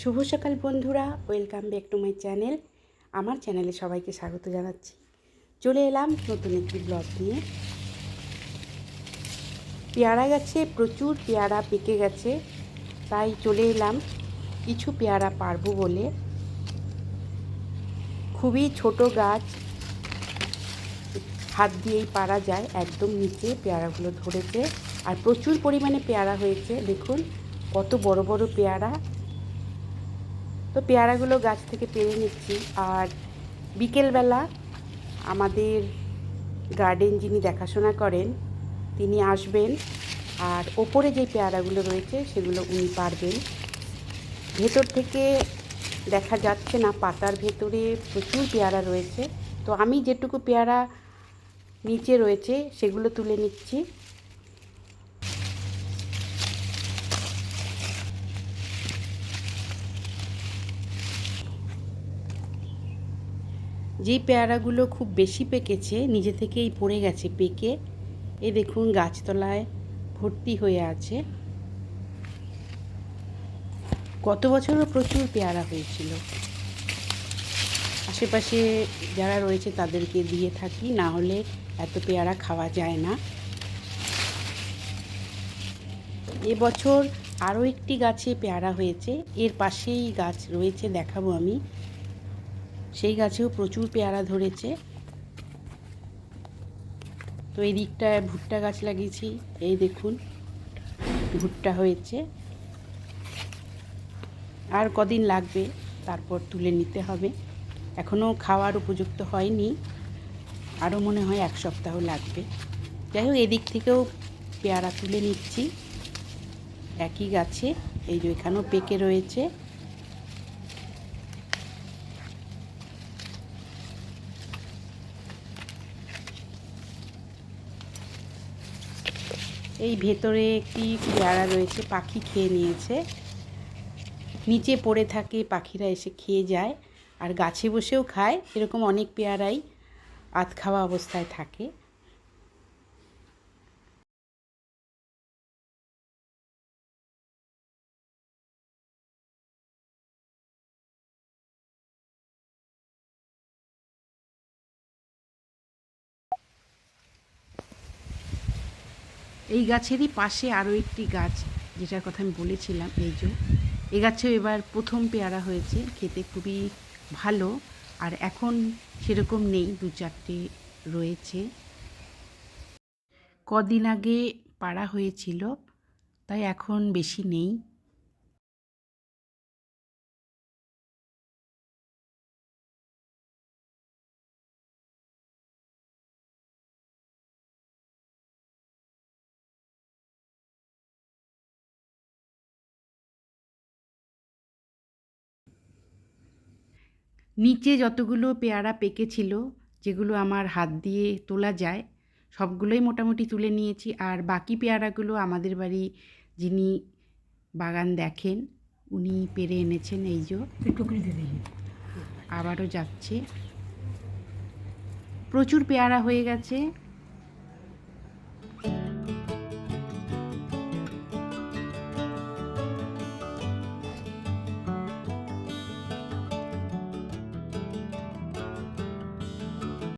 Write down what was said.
শুভ সকাল বন্ধুরা, welcome back to my channel. আমার চ্যানেলে সবাইকে স্বাগত জানাচ্ছি। চলে এলাম নতুন একটি ব্লগ নিয়ে। পেয়ারা গাছে প্রচুর পেয়ারা পেকে গেছে, তাই চলে এলাম কিছু পেয়ারা পারব বলে। খুবই ছোট গাছ, হাত দিয়েই পারা যায়, একদম নিচে পেয়ারাগুলো ধরেছে। আর প্রচুর পরিমাণে পেয়ারা হয়েছে, দেখুন, কত বড় বড় পেয়ারা। তো পেয়ারাগুলো গাছ থেকে পেরে নিচ্ছি। আর বিকেলবেলা আমাদের গার্ডেন যিনি দেখাশোনা করেন, তিনি আসবেন আর ওপরে যে পেয়ারাগুলো রয়েছে সেগুলো উনি পারবেন। ভেতর থেকে দেখা যাচ্ছে না, পাতার ভেতরে প্রচুর পেয়ারা রয়েছে। তো আমি যেটুকু পেয়ারা নিচে রয়েছে সেগুলো তুলে নিচ্ছি। যেই পেয়ারাগুলো খুব বেশি পেকেছে, নিজে থেকেই পড়ে গেছে পেকে। এ দেখুন গাছতলায় ভর্তি হয়ে আছে। গত বছরও প্রচুর পেয়ারা হয়েছিল। আশেপাশে যারা রয়েছে তাদেরকে দিয়ে থাকি, না হলে এত পেয়ারা খাওয়া যায় না। এবছর আরও একটি গাছে পেয়ারা হয়েছে। এর পাশেই গাছ রয়েছে, দেখাবো আমি। সেই গাছেও প্রচুর পেয়ারা ধরেছে। তো এই দিকটায় ভুট্টা গাছ লাগিয়েছি, এই দেখুন, ভুট্টা হয়েছে। আর কদিন লাগবে, তারপর তুলে নিতে হবে। এখনও খাওয়ার উপযুক্ত হয়নি, আরও মনে হয় এক সপ্তাহ লাগবে। যাই হোক, এদিক থেকেও পেয়ারা তুলে নিচ্ছি। একই গাছে, এই যে এখানেও পেকে রয়েছে। এই ভেতরে একটি পেয়ারা রয়েছে, পাখি খেয়ে নিয়েছে। নিচে পড়ে থাকে, পাখিরা এসে খেয়ে যায় আর গাছে বসেও খায়। এরকম অনেক পেয়ারাই আধ খাওয়া অবস্থায় থাকে। এই গাছেরই পাশে আরও একটি গাছ, যেটার কথা আমি বলেছিলাম, এই যে এ গাছেও এবার প্রথম পেয়ারা হয়েছে, খেতে খুবই ভালো, আর এখন সেরকম নেই, দু চারটে রয়েছে। কদিন আগে পাড়া হয়েছিল, তাই এখন বেশি নেই। নিচে যতগুলো পেয়ারা পেকেছিল যেগুলো আমার হাত দিয়ে তোলা যায় সবগুলোই মোটামুটি তুলে নিয়েছি। আর বাকি পেয়ারাগুলো আমাদের বাড়ি যিনি বাগান দেখেন উনি পেরে এনেছেন এই যে। আবারও যাচ্ছে। প্রচুর পেয়ারা হয়ে গেছে।